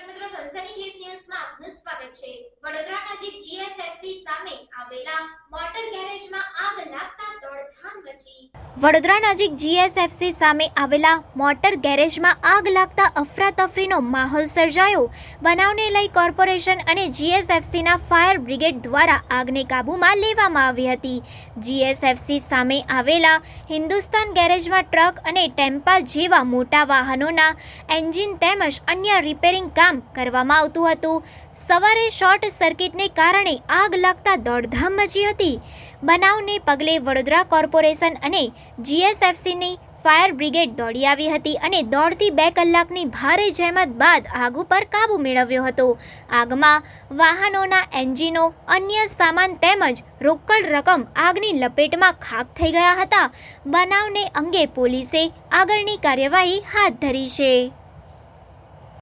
દર્શક મિત્રો સનસની ન્યૂઝમાં આપનું સ્વાગત છે. વડોદરા નજીક જીએસએફસી સામે આવેલા મોટર ગેરેજમાં વડોદરા નજીક જીએસએફસી સામે આવેલા મોટર ગેરેજમાં આગ લાગતા અફરાતફરીનો માહોલ સર્જાયો. બનાવને લઈ કોર્પોરેશન અને જીએસએફસીના ફાયર બ્રિગેડ દ્વારા આગને કાબૂમાં લેવામાં આવી હતી. જીએસએફસી સામે આવેલા હિન્દુસ્તાન ગેરેજમાં ટ્રક અને ટેમ્પા જેવા મોટા વાહનોના એન્જિન તેમજ અન્ય રિપેરિંગ કામ કરવામાં આવતું હતું. સવારે શોર્ટ સર્કિટને કારણે આગ લાગતા દોડધામ મચી હતી. બનાવને પગલે વડોદરા કોર્પોરેશન અને જીએસએફસીની ફાયર બ્રિગેડ દોડી આવી હતી અને દોડથી બે કલાકની ભારે જહેમત બાદ આગ ઉપર કાબૂ મેળવ્યો હતો. આગમાં વાહનોના એન્જિનો, અન્ય સામાન તેમજ રોકડ રકમ આગની લપેટમાં ખાક થઈ ગયા હતા. બનાવને અંગે પોલીસે આગળની કાર્યવાહી હાથ ધરી છે.